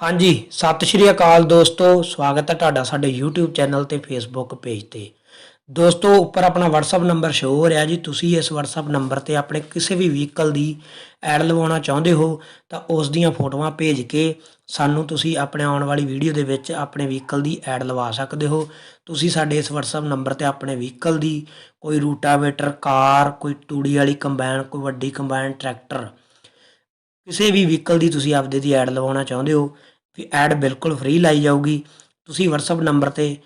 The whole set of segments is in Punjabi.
ਹਾਂਜੀ, ਸਤਿ ਸ਼੍ਰੀ ਅਕਾਲ ਦੋਸਤੋ, ਸਵਾਗਤ ਹੈ ਤੁਹਾਡਾ ਸਾਡੇ YouTube ਚੈਨਲ ਤੇ Facebook ਪੇਜ ਤੇ। ਦੋਸਤੋ, ਉੱਪਰ ਆਪਣਾ WhatsApp ਨੰਬਰ ਸ਼ੋ ਹੋ ਰਿਹਾ ਜੀ। ਤੁਸੀਂ ਇਸ WhatsApp ਨੰਬਰ ਤੇ ਆਪਣੇ ਕਿਸੇ ਵੀ ਵਹੀਕਲ ਦੀ ਐਡ ਲਵਾਉਣਾ ਚਾਹੁੰਦੇ ਹੋ, ਤਾਂ ਉਸ ਦੀਆਂ ਫੋਟੋਆਂ ਭੇਜ ਕੇ ਸਾਨੂੰ ਤੁਸੀਂ ਆਪਣੇ ਆਉਣ ਵਾਲੀ ਵੀਡੀਓ ਦੇ ਵਿੱਚ ਆਪਣੇ ਵਹੀਕਲ ਦੀ ਐਡ ਲਵਾ ਸਕਦੇ ਹੋ। ਤੁਸੀਂ ਸਾਡੇ ਇਸ WhatsApp ਨੰਬਰ ਤੇ ਆਪਣੇ ਵਹੀਕਲ ਦੀ ਕੋਈ ਰੂਟਾਵੇਟਰ, ਕਾਰ, ਕੋਈ ਤੂੜੀ ਵਾਲੀ ਕੰਬਾਈਨ ਕੋਈ ਵੱਡੀ ਕੰਬਾਈਨ ਟਰੈਕਟਰ ਕਿਸੇ ਵੀ ਵਹੀਕਲ ਦੀ ਤੁਸੀਂ ਆਪਦੇ ਦੀ ਐਡ ਲਵਾਉਣਾ ਚਾਹੁੰਦੇ ਹੋ, ਵੀ ਐਡ ਬਿਲਕੁਲ ਫ੍ਰੀ ਲਾਈ ਜਾਊਗੀ। ਤੁਸੀਂ WhatsApp ਨੰਬਰ ਤੇ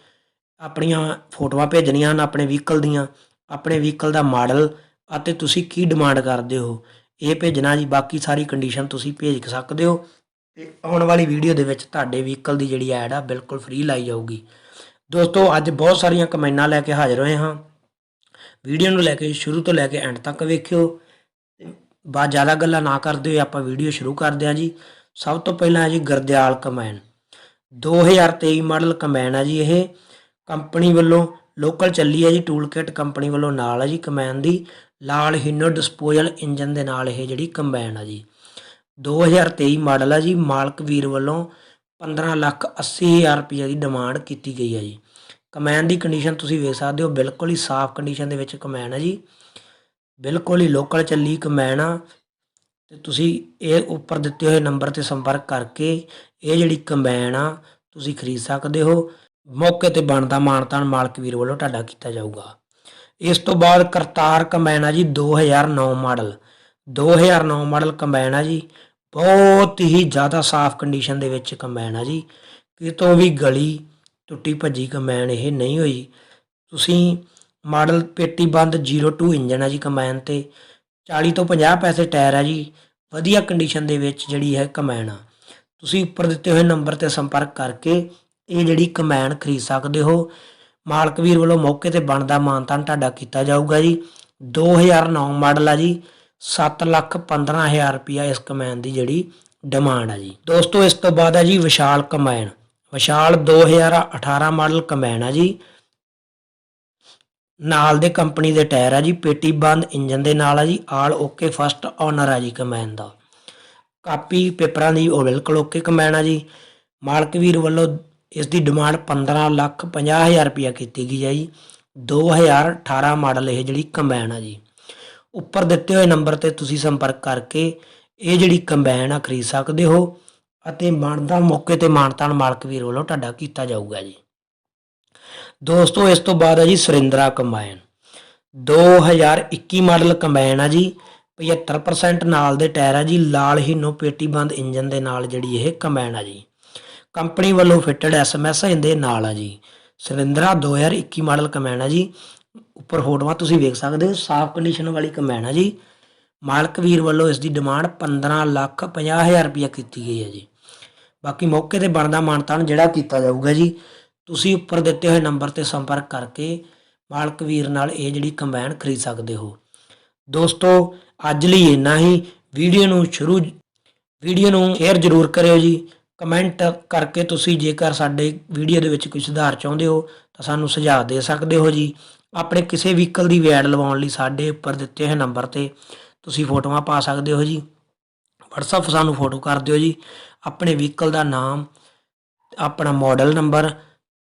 ਆਪਣੀਆਂ ਫੋਟੋਆਂ ਭੇਜਣੀਆਂ ਹਨ ਆਪਣੇ ਵਹੀਕਲ ਦੀਆਂ, ਆਪਣੇ ਵਹੀਕਲ ਦਾ ਮਾਡਲ ਅਤੇ ਤੁਸੀਂ ਕੀ ਡਿਮਾਂਡ ਕਰਦੇ ਹੋ। ਇਹ ਭੇਜਣਾ ਜੀ, ਬਾਕੀ ਸਾਰੀ ਕੰਡੀਸ਼ਨ ਤੁਸੀਂ ਭੇਜ ਸਕਦੇ ਹੋ। ਤੇ ਆਉਣ ਵਾਲੀ ਵੀਡੀਓ ਦੇ ਵਿੱਚ ਤੁਹਾਡੇ ਵਹੀਕਲ ਦੀ ਜਿਹੜੀ ਐਡ ਆ, ਬਿਲਕੁਲ ਫ੍ਰੀ ਲਾਈ ਜਾਊਗੀ। ਦੋਸਤੋ, ਅੱਜ ਬਹੁਤ ਸਾਰੀਆਂ ਕਮੈਨਾਂ ਲੈ ਕੇ ਹਾਜ਼ਰ ਹੋਏ ਹਾਂ। ਵੀਡੀਓ ਨੂੰ ਲੈ ਕੇ, ਸ਼ੁਰੂ ਤੋਂ ਲੈ ਕੇ ਐਂਡ ਤੱਕ ਵੇਖਿਓ। ਬਾਅਦ ਜ਼ਿਆਦਾ ਗੱਲਾਂ ਨਾ ਕਰਦੇ ਹੋਏ ਆਪਾਂ ਵੀਡੀਓ ਸ਼ੁਰੂ ਕਰਦੇ ਹਾਂ ਜੀ। ਸਭ ਤੋਂ ਪਹਿਲਾਂ ਜੀ ਗਰਦਿਆਲ ਕਮੈਨ। 2023 ਮਾਡਲ ਕਮੈਨ ਹੈ ਜੀ ਇਹ। ਕੰਪਨੀ ਵੱਲੋਂ ਲੋਕਲ ਚੱਲੀ ਹੈ ਜੀ ਟੂਲ ਕਿਟ ਕੰਪਨੀ ਵੱਲੋਂ ਨਾਲ ਹੈ ਜੀ ਕਮੈਨ ਦੀ। ਲਾਲ ਹਿਨੋ ਡਿਸਪੋਜ਼ਲ ਇੰਜਨ ਦੇ ਨਾਲ ਇਹ ਜਿਹੜੀ ਕੰਬਾਈਨ ਆ ਜੀ। 2023 ਮਾਡਲ ਆ ਜੀ, ਮਾਲਕ ਵੀਰ ਵੱਲੋਂ 15 ਲੱਖ 80 ਹਜ਼ਾਰ ਰੁਪਏ ਦੀ ਡਿਮਾਂਡ ਕੀਤੀ ਗਈ ਹੈ ਜੀ। ਕਮੈਨ ਦੀ ਕੰਡੀਸ਼ਨ ਤੁਸੀਂ ਵੇਖ ਸਕਦੇ ਹੋ, ਬਿਲਕੁਲ ਹੀ ਸਾਫ਼ ਕੰਡੀਸ਼ਨ ਦੇ ਵਿੱਚ ਕਮੈਨ ਹੈ ਜੀ। ਬਿਲਕੁਲ ਹੀ ਲੋਕਲ ਚੱਲੀ ਕਮੈਨ ਆ। ਤੇ ਤੁਸੀਂ ਇਹ ਉੱਪਰ ਦਿੱਤੇ ਹੋਏ ਨੰਬਰ ਤੇ ਸੰਪਰਕ ਕਰਕੇ ਇਹ ਜਿਹੜੀ ਕੰਬਾਈਨ ਆ, ਤੁਸੀਂ ਖਰੀਦ ਸਕਦੇ ਹੋ। ਮੌਕੇ ਤੇ ਬਣਦਾ ਮਾਨਤਾਨ ਮਾਲਕ ਵੀਰ ਵੱਲੋਂ ਤੁਹਾਡਾ ਕੀਤਾ ਜਾਊਗਾ। ਇਸ ਤੋਂ ਬਾਅਦ ਕਰਤਾਰ ਕੰਬਾਈਨ ਆ ਜੀ 2009 ਮਾਡਲ 2009 ਮਾਡਲ ਕੰਬਾਈਨ ਆ ਜੀ। ਬਹੁਤ ਹੀ ਜ਼ਿਆਦਾ ਸਾਫ਼ ਕੰਡੀਸ਼ਨ ਦੇ ਵਿੱਚ ਕੰਬਾਈਨ ਆ ਜੀ। ਕਿਤੋਂ ਵੀ ਗਲੀ ਟੁੱਟੀ ਭੱਜੀ ਕੰਬਾਈਨ ਇਹ ਨਹੀਂ ਹੋਈ। ਤੁਸੀਂ ਮਾਡਲ ਪੇਟੀ ਬੰਦ 02 ਇੰਜਨ ਆ ਜੀ ਕੰਬਾਈਨ ਤੇ। 40 ਤੋਂ 50 ਪੈਸੇ ਟਾਇਰ ਆ ਜੀ। ਵਧੀਆ ਕੰਡੀਸ਼ਨ ਦੇ ਵਿੱਚ ਜਿਹੜੀ ਹੈ ਕੰਬਾਈਨ ਆ। ਤੁਸੀਂ ਉੱਪਰ ਦਿੱਤੇ ਹੋਏ ਨੰਬਰ ਤੇ ਸੰਪਰਕ ਕਰਕੇ ਇਹ ਜਿਹੜੀ ਕੰਬਾਈਨ ਖਰੀਦ ਸਕਦੇ ਹੋ। ਮਾਲਕ ਵੀਰ ਵੱਲੋਂ ਮੌਕੇ ਤੇ ਬਣਦਾ ਮਾਨਤਾਨ ਤੁਹਾਡਾ ਕੀਤਾ ਜਾਊਗਾ ਜੀ। 2009 ਮਾਡਲ ਆ ਜੀ। 7 ਲੱਖ 15000 ਰੁਪਿਆ ਇਸ ਕੰਬਾਈਨ ਦੀ ਜਿਹੜੀ ਡਿਮਾਂਡ ਆ ਜੀ। ਦੋਸਤੋ, ਇਸ ਤੋਂ ਬਾਅਦ ਆ ਜੀ Vishal combine Vishal 2018 model combine ਆ ਜੀ। ਨਾਲ ਦੇ ਕੰਪਨੀ ਦੇ ਟਾਇਰ ਆ ਜੀ, ਪੇਟੀ ਬੰਦ ਇੰਜਨ ਦੇ ਨਾਲ ਆ ਜੀ, ਆਲ ਓਕੇ ਫਸਟ ਓਨਰ ਆ ਜੀ ਕੰਬਾਈਨ ਦਾ। ਕਾਪੀ ਪੇਪਰਾਂ ਦੀ ਉਹ ਬਿਲਕੁਲ ਓਕੇ ਕੰਬਾਈਨ ਆ ਜੀ। ਮਾਲਕ ਵੀਰ ਵੱਲੋਂ ਇਸ ਦੀ ਡਿਮਾਂਡ 15 ਲੱਖ 50 ਹਜ਼ਾਰ ਰੁਪਇਆ ਕੀਤੀ ਗਈ ਹੈ ਜੀ। 2018 ਮਾਡਲ ਇਹ ਜਿਹੜੀ ਕੰਬਾਈਨ ਆ ਜੀ। ਉੱਪਰ ਦਿੱਤੇ ਹੋਏ ਨੰਬਰ ਤੇ ਤੁਸੀਂ ਸੰਪਰਕ ਕਰਕੇ ਇਹ ਜਿਹੜੀ ਕੰਬਾਈਨ ਆ ਖਰੀਦ ਸਕਦੇ ਹੋ ਅਤੇ ਬਣਦਾ ਮੌਕੇ ਤੇ ਮਾਨਤਾਨ ਮਾਲਕ ਵੀਰ ਵੱਲੋਂ ਤੁਹਾਡਾ ਕੀਤਾ ਜਾਊਗਾ ਜੀ। ਦੋਸਤੋ, ਇਸ ਤੋਂ ਬਾਅਦ ਹੈ ਜੀ ਸੁਰਿੰਦਰਾ ਕੰਬਾਈਨ। 2021 ਮਾਡਲ ਕੰਬਾਈਨ ਆ ਜੀ 75% ਨਾਲ ਦੇ ਟਾਇਰ ਆ ਜੀ, ਲਾਲ ਹੀਨੋ ਪੇਟੀ ਬੰਦ ਇੰਜਨ ਦੇ ਨਾਲ ਜਿਹੜੀ ਇਹ ਕੰਬਾਈਨ ਆ ਜੀ। ਕੰਪਨੀ ਵੱਲੋਂ ਫਿੱਟਡ ਐਸਐਮਐਸ ਇਹਦੇ ਨਾਲ ਆ ਜੀ। ਸੁਰਿੰਦਰਾ 2021 ਮਾਡਲ ਕੰਬਾਈਨ ਆ ਜੀ। ਉੱਪਰ ਫੋਟੋਆਂ ਤੁਸੀਂ ਵੇਖ ਸਕਦੇ ਹੋ, ਸਾਫ਼ ਕੰਡੀਸ਼ਨ ਵਾਲੀ ਕੰਬਾਈਨ ਆ ਜੀ। ਮਾਲਕ ਵੀਰ ਵੱਲੋਂ ਇਸ ਦੀ ਡਿਮਾਂਡ 15 ਲੱਖ 50 ਹਜ਼ਾਰ ਰੁਪਇਆ ਕੀਤੀ ਗਈ ਹੈ ਜੀ। ਬਾਕੀ ਮੌਕੇ ਤੇ ਬਣਦਾ ਮਾਨਤਾਨ ਜਿਹੜਾ ਕੀਤਾ ਜਾਊਗਾ ਜੀ। ਤੁਸੀਂ ਉੱਪਰ ਦਿੱਤੇ ਹੋਏ ਨੰਬਰ ਤੇ ਸੰਪਰਕ ਕਰਕੇ ਮਾਲਕ ਵੀਰ ਨਾਲ ਇਹ ਜਿਹੜੀ ਕੰਬਾਈਨ ਖਰੀਦ ਸਕਦੇ ਹੋ। ਦੋਸਤੋ, ਅੱਜ ਲਈ ਇੰਨਾ ਹੀ। ਵੀਡੀਓ ਨੂੰ ਸ਼ੁਰੂ ਵੀਡੀਓ ਨੂੰ ਸ਼ੇਅਰ ਜ਼ਰੂਰ ਕਰਿਓ ਜੀ। ਕਮੈਂਟ ਕਰਕੇ ਤੁਸੀਂ ਜੇਕਰ ਸਾਡੇ ਵੀਡੀਓ ਦੇ ਵਿੱਚ ਕੋਈ ਸੁਧਾਰ ਚਾਹੁੰਦੇ ਹੋ, ਤਾਂ ਸਾਨੂੰ ਸੁਝਾਅ ਦੇ ਸਕਦੇ ਹੋ ਜੀ। ਆਪਣੇ ਕਿਸੇ ਵਹੀਕਲ ਦੀ ਵੈਡ ਲਵਾਉਣ ਲਈ ਸਾਡੇ ਉੱਪਰ ਦਿੱਤੇ ਹੋਏ ਨੰਬਰ ਤੇ ਤੁਸੀਂ ਫੋਟੋਆਂ ਪਾ ਸਕਦੇ ਹੋ ਜੀ। WhatsApp ਸਾਨੂੰ ਫੋਟੋ ਕਰ ਦਿਓ ਜੀ। ਆਪਣੇ ਵਹੀਕਲ ਦਾ ਨਾਮ, ਆਪਣਾ ਮਾਡਲ ਨੰਬਰ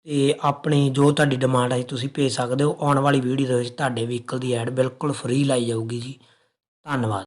ਤੇ ਆਪਣੀ ਜੋ ਤੁਹਾਡੀ ਡਿਮਾਂਡ ਹੈ ਤੁਸੀਂ ਭੇਜ ਸਕਦੇ ਹੋ। ਆਉਣ ਵਾਲੀ ਵੀਡੀਓ ਦੇ ਵਿੱਚ ਤੁਹਾਡੇ ਵਹੀਕਲ ਦੀ ਐਡ ਬਿਲਕੁਲ ਫ੍ਰੀ ਲਾਈ ਜਾਊਗੀ ਜੀ। ਧੰਨਵਾਦ।